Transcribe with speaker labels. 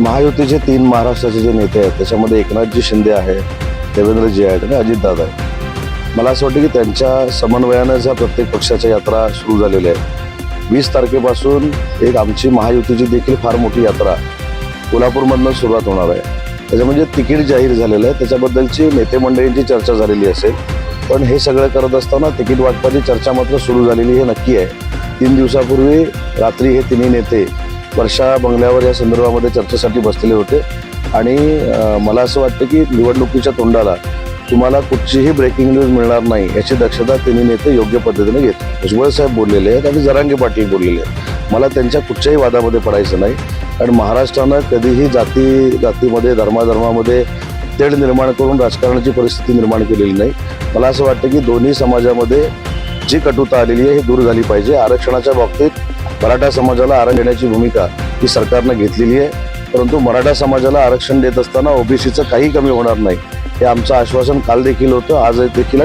Speaker 1: महायुतीचे तीन महाराष्ट्राचे जे नेते आहेत त्याच्यामध्ये एकनाथजी शिंदे आहे देवेंद्रजी आहेत आणि अजितदादा आहे मला असं वाटतं की त्यांच्या समन्वयानंच ह्या प्रत्येक पक्षाच्या यात्रा सुरू झालेल्या आहेत. वीस तारखेपासून एक आमची महायुतीची देखील फार मोठी यात्रा कोल्हापूरमधनं सुरुवात होणार आहे. त्याचं म्हणजे तिकीट जाहीर झालेलं आहे. त्याच्याबद्दलची नेते मंडळींची चर्चा झालेली असेल. पण हे सगळं करत असताना तिकीट वाटपाची चर्चा मात्र सुरू झालेली हे नक्की आहे. तीन दिवसापूर्वी रात्री हे तिन्ही नेते वर्षा बंगल्यावर या संदर्भामध्ये चर्चेसाठी बसलेले होते. आणि मला असं वाटतं की निवडणुकीच्या तोंडाला तुम्हाला कुठचीही ब्रेकिंग न्यूज मिळणार नाही याची दक्षता तिन्ही नेते योग्य पद्धतीने घेत. भुजबळ साहेब बोललेले आहेत आणि जरांगे पाटील बोललेले आहेत. मला त्यांच्या कुठच्याही वादामध्ये पडायचं नाही. कारण महाराष्ट्रानं कधीही जाती जातीमध्ये धर्माधर्मामध्ये तेढ निर्माण करून राजकारणाची परिस्थिती निर्माण केलेली नाही. मला असं वाटतं की दोन्ही समाजामध्ये जी कटुता आलेली आहे ही दूर झाली पाहिजे. आरक्षणाच्या बाबतीत मराठा समाजाला आरक्षण देण्याची भूमिका ही सरकारनं घेतलेली आहे. परंतु मराठा समाजाला आरक्षण देत असताना ओबीसीचं काही कमी होणार नाही हे आमचं आश्वासन काल देखील होतं आज देखील